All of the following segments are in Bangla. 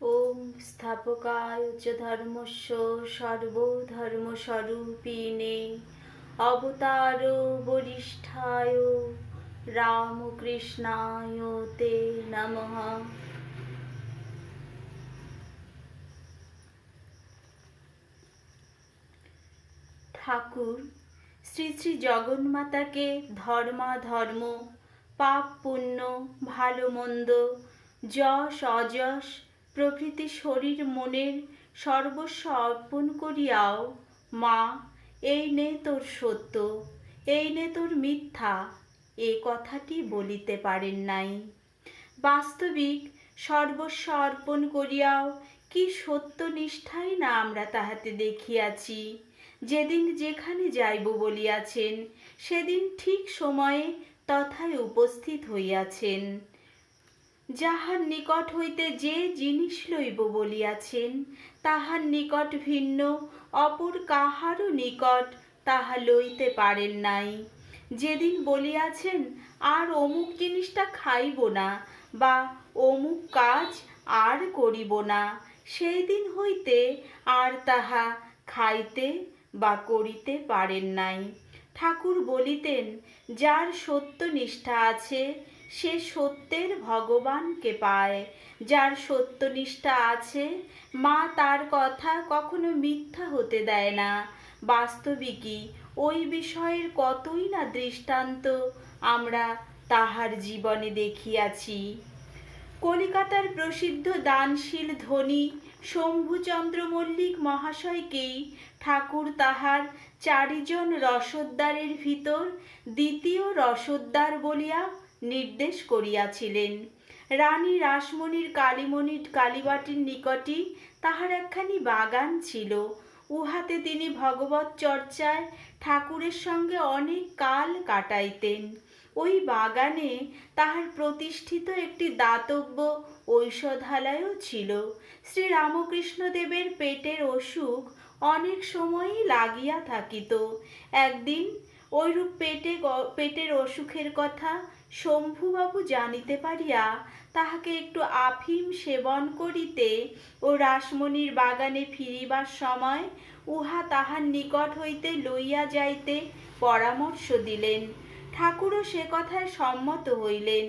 ওম স্থাপকায় চ ধর্মস্য সর্বধর্মস্বরূপিণে অবতার বরিষ্ঠায় রামকৃষ্ণায় তে নমঃ ঠাকুর শ্রী শ্রী জগন্মাতাকে ধর্মাধর্ম পাপ পুণ্য ভালো মন্দ, যশ অযশ প্রভৃতি শরীর মনের সর্বস্ব অর্পণ করিয়াও, মা, এই নে তোর সত্য, এই নে তোর মিথ্যা, এ কথাটি বলিতে পারেন নাই। বাস্তবিক সর্বস্ব অর্পণ করিয়াও কি সত্যনিষ্ঠাই না আমরা তাহাতে দেখিয়াছি। যেদিন যেখানে যাইব বলিয়াছেন, সেদিন ঠিক সময়ে তথায় উপস্থিত হইয়াছেন। যাহার নিকট হইতে যে জিনিস লইব বলিয়াছেন, তাহার নিকট ভিন্ন, অপর কাহারও নিকট তাহা লইতে পারেন নাই। যেদিন বলিয়াছেন, আর অমুক জিনিসটা খাইব না বা অমুক কাজ আর করিব না সেই দিন হইতে আর তাহা খাইতে বা করিতে পারেন নাই। ঠাকুর বলিতেন, যার সত্য নিষ্ঠা আছে সে সত্যের ভগবানকে পায়। যার সত্যনিষ্ঠা আছে, মা তার কথা কখনো মিথ্যা হতে দেয় না। বাস্তবিকই ওই বিষয়ের কতই না দৃষ্টান্ত আমরা তাহার জীবনে দেখিয়াছি। কলিকাতার প্রসিদ্ধ দানশীল ধনী শম্ভুচন্দ্র মল্লিক মহাশয়কেই ঠাকুর তাহার চারিজন রসদ্দারের ভিতর দ্বিতীয় রসদ্দার বলিয়া নির্দেশ করিয়াছিলেন। রানী রাসমণির কালীমণির কালীবাটির নিকটই তাহার একখানি বাগান ছিল। উহাতে তিনি ভগবত চর্চায় ঠাকুরের সঙ্গে অনেক কাল কাটাইতেন। ওই বাগানে তাহার প্রতিষ্ঠিত একটি দাতব্য ঔষধালয়ও ছিল। শ্রী রামকৃষ্ণদেবের পেটের অসুখ অনেক সময়ই লাগিয়া থাকিত। একদিন ওইরূপ পেটে পেটের অসুখের কথা শম্ভুবাবু জানিতে পারিয়া তাহাকে একটু আফিম সেবন করিতে ও রাসমণির বাগানে ফিরিবার সময় উহা তাহার নিকট হইতে লইয়া যাইতে পরামর্শ দিলেন। ঠাকুরও সে কথায় সম্মত হইলেন।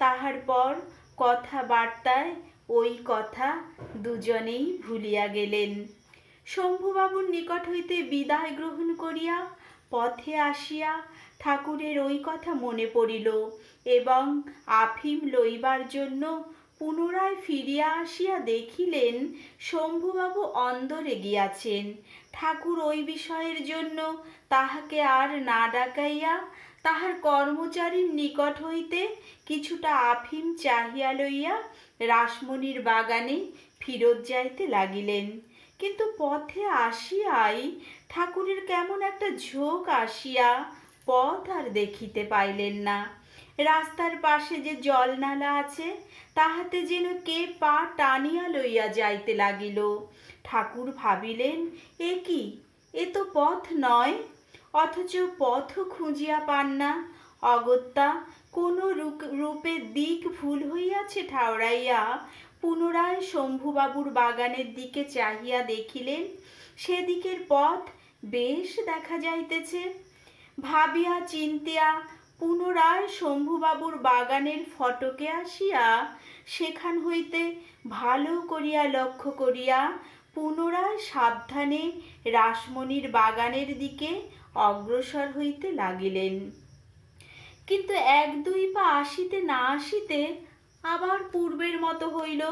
তাহার পর কথাবার্তায় ওই কথা দুজনেই ভুলিয়া গেলেন। শম্ভুবাবুর নিকট হইতে বিদায় গ্রহণ করিয়া পথে আসিয়া ঠাকুরের ওই কথা মনে পড়িল এবং আফিম লইবার জন্য পুনরায় ফিরিয়া আসিয়া দেখিলেন শম্ভুবাবু অন্দরে গিয়াছেন। ঠাকুর ওই বিষয়ের জন্য তাহাকে আর না ডাকাইয়া তাহার কর্মচারীর নিকট হইতে কিছুটা আফিম চাহিয়া লইয়া রাসমণির বাগানে ফিরত যাইতে লাগিলেন। কিন্তু পথে আসিয়াই ঠাকুরের কেমন একটা ঝোঁক আসিয়া পথ আর দেখিতে পাইলেন না। রাস্তার পাশে যে জলনালা আছে, তাহাতে যেন কে পা টানিয়া লইয়া যাইতে লাগিল। ঠাকুর ভাবিলেন, এ কি? এ তো পথ নয়। অথচ পথ খুঁজিয়া পান না। অগত্যা, কোনো রূপ- দিক ভুল হইয়াছে ঠাওরাইয়া। পুনরায় শম্ভুবাবুর বাগানের দিকে চাহিয়া দেখিলেন, সেদিকের পথ বেশ দেখা যাইতেছে। ভাবিয়া চিন্তিয়া, পুনরায় শম্ভুবাবুর বাগানের ফটকে আসিয়া সেখান হইতে ভালো করিয়া লক্ষ্য করিয়া পুনরায় সাবধানে রাসমণির বাগানের দিকে অগ্রসর হইতে লাগিলেন। কিন্তু এক দুই পা আসিতে না আসিতে আবার পূর্বের মতো হইল।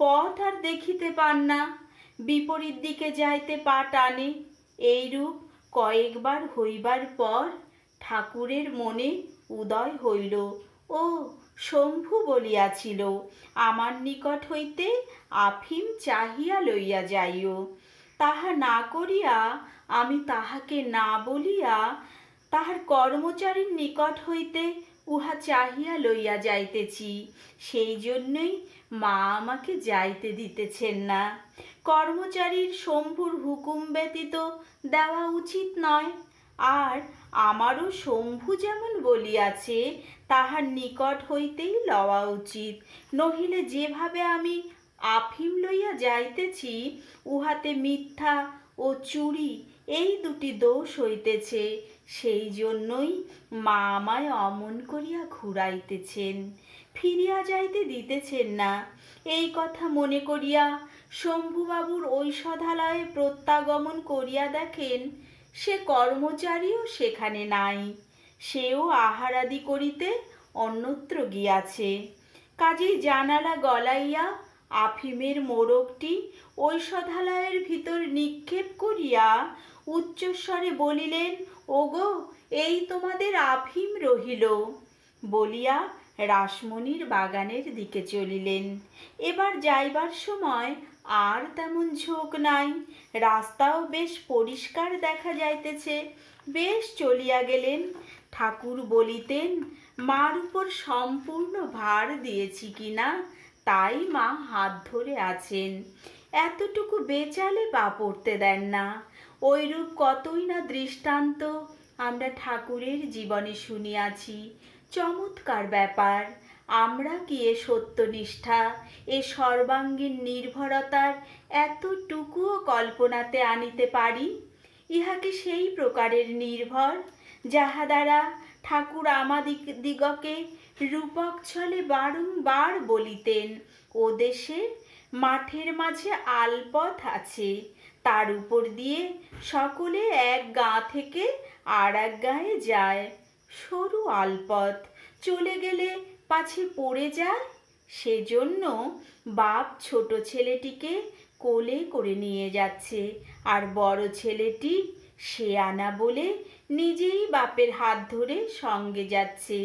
পথ আর দেখিতে পান না, বিপরীত দিকে যাইতে পা টানে। এইরূপ কয়েকবার হইবার পর ঠাকুরের মনে উদয় হইল। ও শম্ভু বলিয়াছিল, আমার নিকট হইতে আফিম চাহিয়া লইয়া যাইও। তাহা না করিয়া আমি তাহাকে না বলিয়া তাহার কর্মচারীর নিকট হইতে উহা চাহিয়া লইয়া যাইতেছি, সেই জন্যই মা আমাকে যাইতে দিতেছেন না। কর্মচারীর শম্ভুর হুকুম ব্যতীত দেওয়া উচিত নয়। আর আমারও শম্ভু যেমন বলিয়াছে, তাহার নিকট হইতেই লওয়া উচিত। নহিলে যেভাবে আমি আফিম লইয়া যাইতেছি, উহাতে মিথ্যা ও চুরি, এই দুটি দোষ হইতেছে। সেই জন্যই মা আমায় অমন করিয়া ঘুরাইতেছেন, ফিরিয়া যাইতে দিতেছেন না। এই কথা মনে করিয়া শম্ভুবাবুর ঐষধালয়ে প্রত্যাগমন করিয়া দেখেন, সে কর্মচারীও সেখানে নাই। সেও আহারাদি করিতে অন্যত্র গিয়াছে। কাজেই জানালা গলাইয়া আফিমের মোড়কটি ঐষধালয়ের ভিতর নিক্ষেপ করিয়া উচ্চস্বরে বলিলেন ওগো, এই তোমাদের আফিম রহিল। বলিয়া রাসমণির বাগানের দিকে চলিলেন। এবার যাইবার সময় আর তেমন ঝোঁক নাই। রাস্তাও বেশ পরিষ্কার দেখা যাইতেছে। বেশ চলিয়া গেলেন। ঠাকুর বলিতেন, মার উপর সম্পূর্ণ ভার দিয়েছি কিনা তাই মা হাত ধরে আছেন। এতটুকু বেচালে পা পড়তে দেন না। ওইরূপ কতই না দৃষ্টান্ত আমরা ঠাকুরের জীবনে শুনিয়াছি। চমৎকার ব্যাপার, আমরা কি এ সত্যনিষ্ঠা, এ সর্বাঙ্গীন নির্ভরতার এতটুকুও কল্পনাতে আনিতে পারি? ইহাকে সেই প্রকারের নির্ভর, যাহা দ্বারা ঠাকুর আমাদিগ, দিগকে রূপক ছলে বারংবার বলিতেন, ও দেশে মাঠের মাঝে আলপথ আছে। তার উপর দিয়ে সকলে এক গাঁ থেকে আর এক গাঁয়ে যায়। সরু আলপথ চলে গেলে পাছে পড়ে যায়। সেজন্য বাপ ছোট ছেলেটিকে কোলে করে নিয়ে যাচ্ছে। আর বড় ছেলেটি সে আনা বলে নিজেই বাপের হাত ধরে সঙ্গে যাচ্ছে।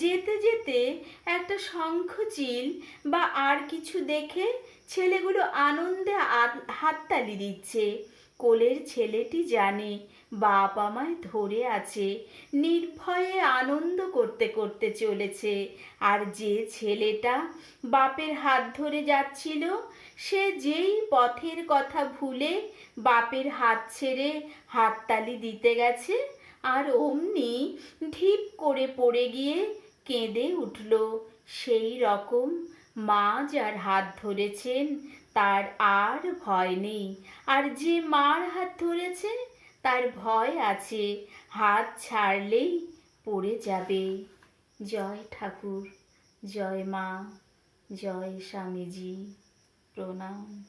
যেতে যেতে একটা শঙ্খচিল বা আর কিছু দেখে ছেলেগুলো আনন্দে হাততালি দিচ্ছে। কোলের ছেলেটি জানে, বাপ আমায় ধরে আছে, নির্ভয়ে আনন্দ করতে করতে চলেছে। আর যে ছেলেটা বাপের হাত ধরে যাচ্ছিল, সে যেই পথের কথা ভুলে বাপের হাত ছেড়ে হাততালি দিতে গেছে, আর অমনি ঢিপ করে পড়ে গিয়ে কেঁদে উঠল। সেই রকম মা যার হাত ধরেছেন, তার আর ভয় নেই। আর যে মার হাত ধরেছে, তার ভয় আছে। হাত ছাড়লেই পড়ে যাবে। জয় ঠাকুর, জয় মা, জয় স্বামীজি। প্রণাম।